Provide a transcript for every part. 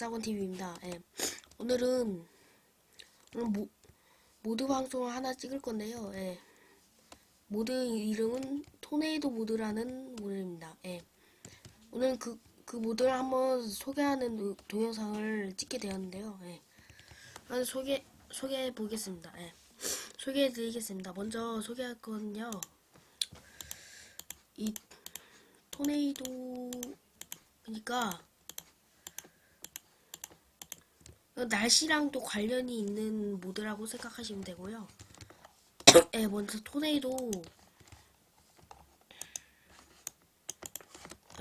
박사건 TV입니다. 예. 오늘은 오늘 모, 모드 방송을 하나 찍을 건데요. 예. 모드 이름은 토네이도 모드라는 모드입니다. 예. 오늘 그, 그 모드를 한번 소개하는 도- 동영상을 찍게 되었는데요. 예. 한번 소개 소개해 보겠습니다. 예. 소개해 드리겠습니다. 먼저 소개할 건요. 이 토네이도 그러니까 어, 날씨랑도 관련이 있는 모드라고 생각하시면 되고요. 예, 먼저 토네이도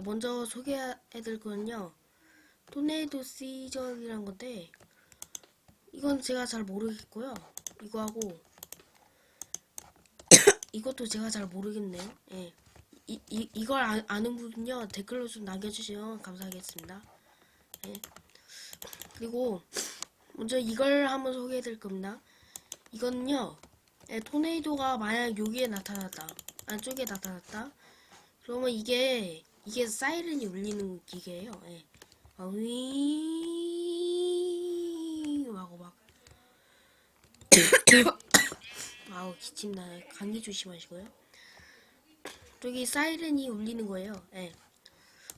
먼저 소개해드릴 거는요. 토네이도 시전이란 건데 이건 제가 잘 모르겠고요. 이거하고 이것도 제가 잘 모르겠네요. 예. 이, 이, 이걸 아, 아는 분은요 댓글로 좀 남겨주시면 감사하겠습니다. 예. 그리고 먼저 이걸 한번 소개해 드릴 겁니다. 이거는요, 예, 토네이도가 만약 여기에 나타났다, 안쪽에 나타났다, 그러면 이게, 이게 사이렌이 울리는 기계예요. 예. 아, 위 하고 막. 아우, 기침나네. 감기 조심하시고요. 저기 사이렌이 울리는 거예요. 예.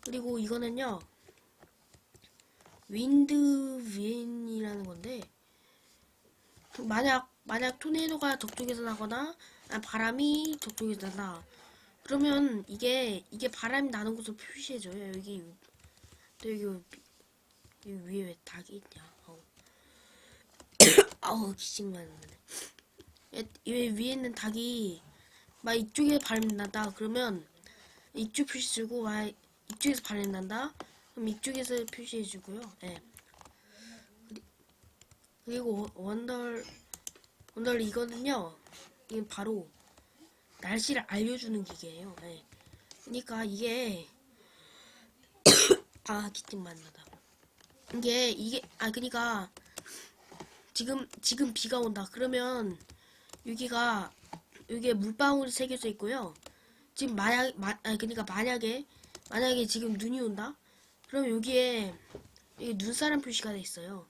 그리고 이거는요, 윈드 윈이라는 건데 만약 만약 토네이도가 저쪽에서 나거나 아, 바람이 저쪽에서 나 그러면 이게 이게 바람이 나는 곳을 표시해줘요. 여기 또 여기, 여기 위에 왜 닭이 있냐. 아우. 아우 기침만 나네. 얘- 이 위에 있는 닭이 막 이쪽에 바람이 난다. 그러면 이쪽 표시 주고 막 이쪽에서 바람이 난다 그럼 이쪽에서 표시해주고요. 예. 그리- 그리고 원덜 원덜 이거는요. 이게 바로 날씨를 알려주는 기계예요. 예. 그러니까 이게 아 기침 만나다. 이게 이게 아 그러니까 지금 지금 비가 온다. 그러면 여기가 여기에 물방울이 새겨져 있고요. 지금 만약 마, 아니 그러니까 만약에 만약에 지금 눈이 온다. 그럼 여기에 여기 눈사람 표시가 돼 있어요.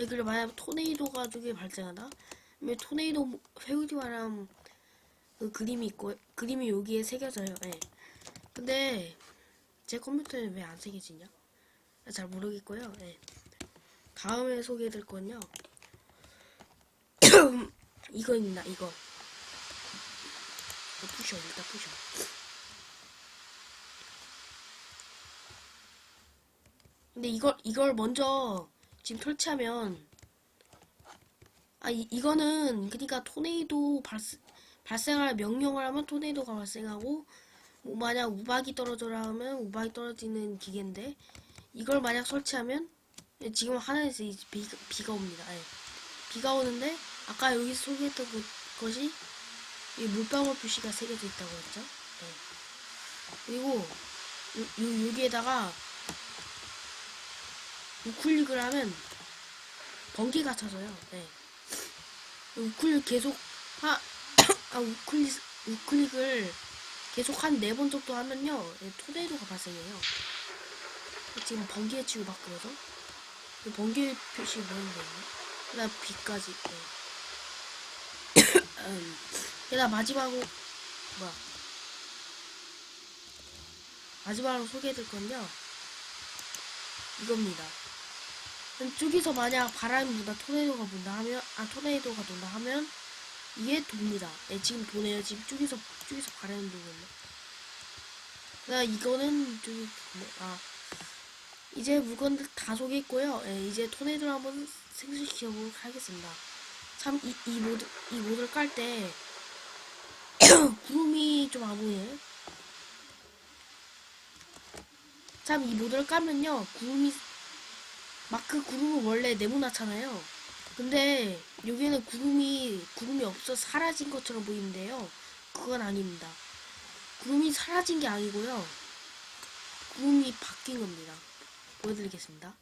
예, 그리고 만약 토네이도가 저기 발생한다. 그러면 토네이도 회오리 바람 그 그림이 있고 그림이 여기에 새겨져요. 예. 근데 제 컴퓨터에는 왜안 새겨지냐? 잘 모르겠고요. 예. 다음에 소개해드릴 건요. 이거. 이거 부셔 일단 부셔. 근데 이걸 이걸 먼저 지금 설치하면 아 이, 이거는 그러니까 토네이도 발생 발생할 명령을 하면 토네이도가 발생하고 뭐 만약 우박이 떨어져라 하면 우박이 떨어지는 기계인데 이걸 만약 설치하면 예, 지금 하늘에서 이제 비가, 비가 옵니다. 예. 비가 오는데 아까 여기 소개했던 그, 것이 이 물방울 표시가 새겨져 있다고 했죠. 예. 그리고 요, 요, 여기에다가 우클릭을 하면 번개가 쳐져요. 네. 우클릭 계속 하, 아 우클릭 우클릭을 계속 한 네 번 정도 하면요 예, 토네이도가 발생해요. 지금 번개 치고 바꾸거든. 이 번개 표시 뭐였는데? 그다음 비까지. 네. 음, 게다가 마지막으로 뭐야? 마지막으로 소개해드릴 건요. 이겁니다. 쪽에서 만약 바람이 분다 토네이도가 분다 하면 아 토네이도가 돈다 하면 이게 돕니다. 예, 지금 도네요. 지금 쪽에서 쪽에서 바람이 불거든요. 그러니까 이거는 저기 뭐, 아 이제 물건들 다 소개했고요. 예, 이제 토네이도를 한번 생성시켜 보도록 하겠습니다. 참 이 이 모드 이 모드를 깔 때 구름이 좀 안 보이네. 참 이 모드를 까면요 구름이 막그 구름은 원래 네모나잖아요. 근데 여기는 구름이 구름이 없어 사라진 것처럼 보이는데요. 그건 아닙니다. 구름이 사라진 게 아니고요. 구름이 바뀐 겁니다. 보여드리겠습니다.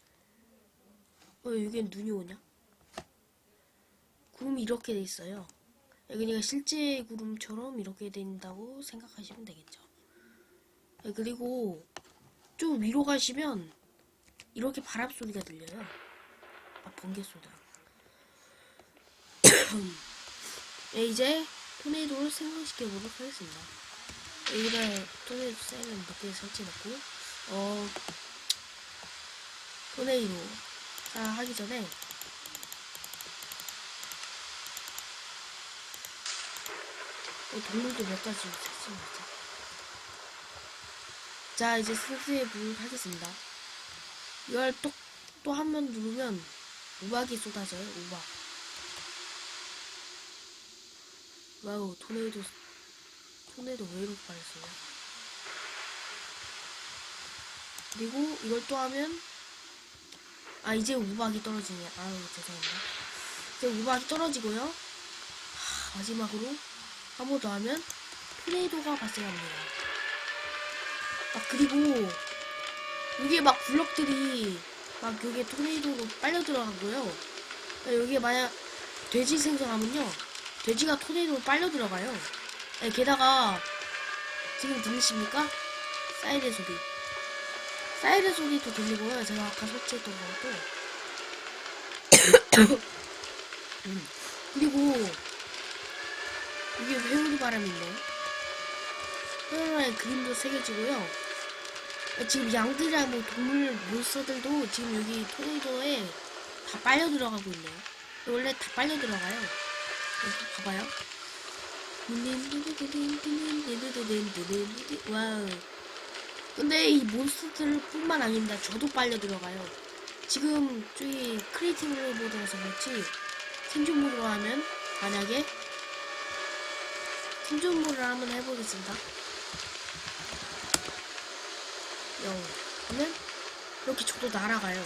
어, 여기에 눈이 오냐? 구름이 이렇게 돼 있어요. 그러니까 실제 구름처럼 이렇게 된다고 생각하시면 되겠죠. 네, 그리고 좀 위로 가시면 이렇게 바람 소리가 들려요. 아 번개 소리다. 네, 이제 토네이도를 생성시켜 보도록 하겠습니다. 여기다 토네이도 셀을 몇 개 설치해놓고 어 토네이도 자 하기 전에 어, 동물도 몇 가지 설치해놨자 자 이제 슬슬 불을 하겠습니다. 이걸 또 또 한 번 누르면 우박이 쏟아져요. 우박. 와우 토네이도 토네이도 왜 이렇게 빠졌어요? 그리고 이걸 또 하면 아 이제 우박이 떨어지네. 아유 죄송합니다. 이제 우박이 떨어지고요. 하, 마지막으로 한 번 더 하면 토네이도가 발생합니다. 아 그리고 이게 막 블럭들이 막 여기에 토네이도로 빨려 들어가고요. 여기에 만약 돼지 생성하면요. 돼지가 토네이도로 빨려 들어가요. 네, 게다가 지금 들리십니까? 사이렌 소리. 사이렌 소리도 들리고요. 제가 아까 설치했던 것도. 음. 그리고 이게 회오리 바람인데 회오리의 그림도 새겨지고요. 지금 양들이랑 뭐 동물 몬스터들도 지금 여기 토네이도에 다 빨려 들어가고 있네요. 원래 다 빨려 들어가요. 여기 봐봐요. 와우. 근데 이 몬스터들 뿐만 아닙니다. 저도 빨려 들어가요. 지금 저기 크리에이티브 모드라서 그렇지 생존 모드로 하면 만약에 생존 모드를 한번 해보겠습니다. 영. 그러면 이렇게 저도 날아가요.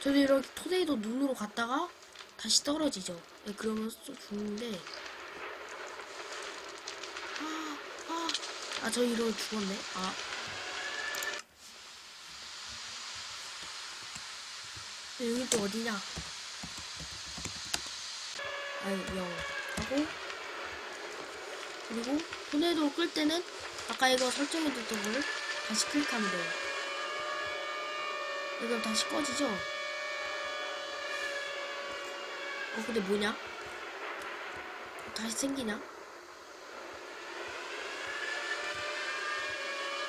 저도 이렇게 토네이도 눈으로 갔다가 다시 떨어지죠. 네, 그러면 또 죽는데 아, 아, 아, 저 이러고 죽었네. 아. 네, 여기 또 어디냐? 아유, 영. 하고, 그리고 토네이도 끌 때는 아까 이거 설정해뒀던 걸 다시 클릭하면 돼요. 이거 다시 꺼지죠? 어, 근데 뭐냐? 다시 생기냐?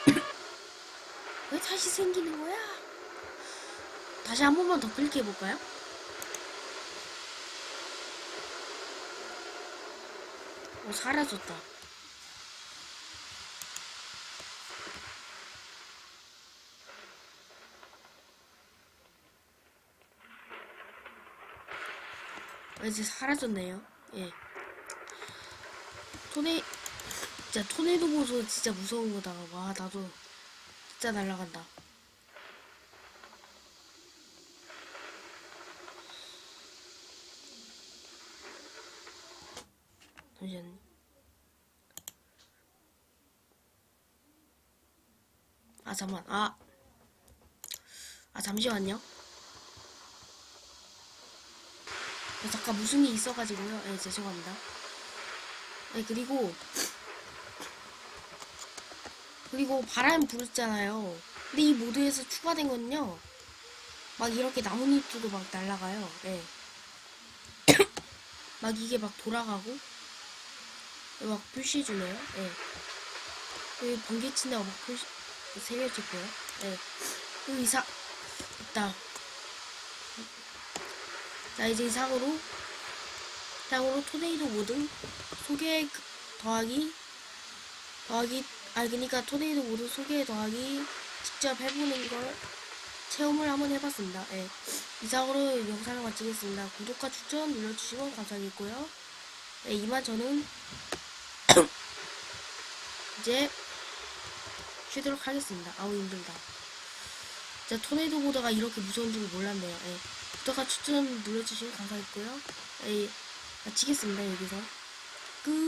왜 다시 생기는 거야? 다시 한 번만 더 클릭해볼까요? 어, 사라졌다. 아, 이제 사라졌네요. 예. 토네, 진짜 토네이도 보소 진짜 무서운 거다. 와, 나도 진짜 날아간다. 잠시만요. 아, 잠만. 아. 아, 잠시만요. 네, 잠깐 무슨 일이 있어가지고요. 네, 죄송합니다. 네, 그리고 그리고 바람 불었잖아요. 근데 이 모드에서 추가된 건요. 막 이렇게 나뭇잎도 막 날아가요. 네. 막 이게 막 돌아가고 막 표시해주네요. 네. 여기 번개친다고 막 표시 새겨지고요. 네. 여기 이사 있다. 자 이제 이상으로 이상으로 토네이도 모드 소개 그- 더하기 더하기 아 그러니까 토네이도 모드 소개 더하기 직접 해보는 걸 체험을 한번 해봤습니다. 예. 이상으로 영상을 마치겠습니다. 구독과 추천 눌러주시면 감사하겠고요. 예, 이만 저는 이제 쉬도록 하겠습니다. 아우 힘들다. 진짜 토네이도 보다가 이렇게 무서운 줄 몰랐네요. 예. 구독과 추천 눌러주시면 감사했고요. 예, 마치겠습니다. 여기서 끝.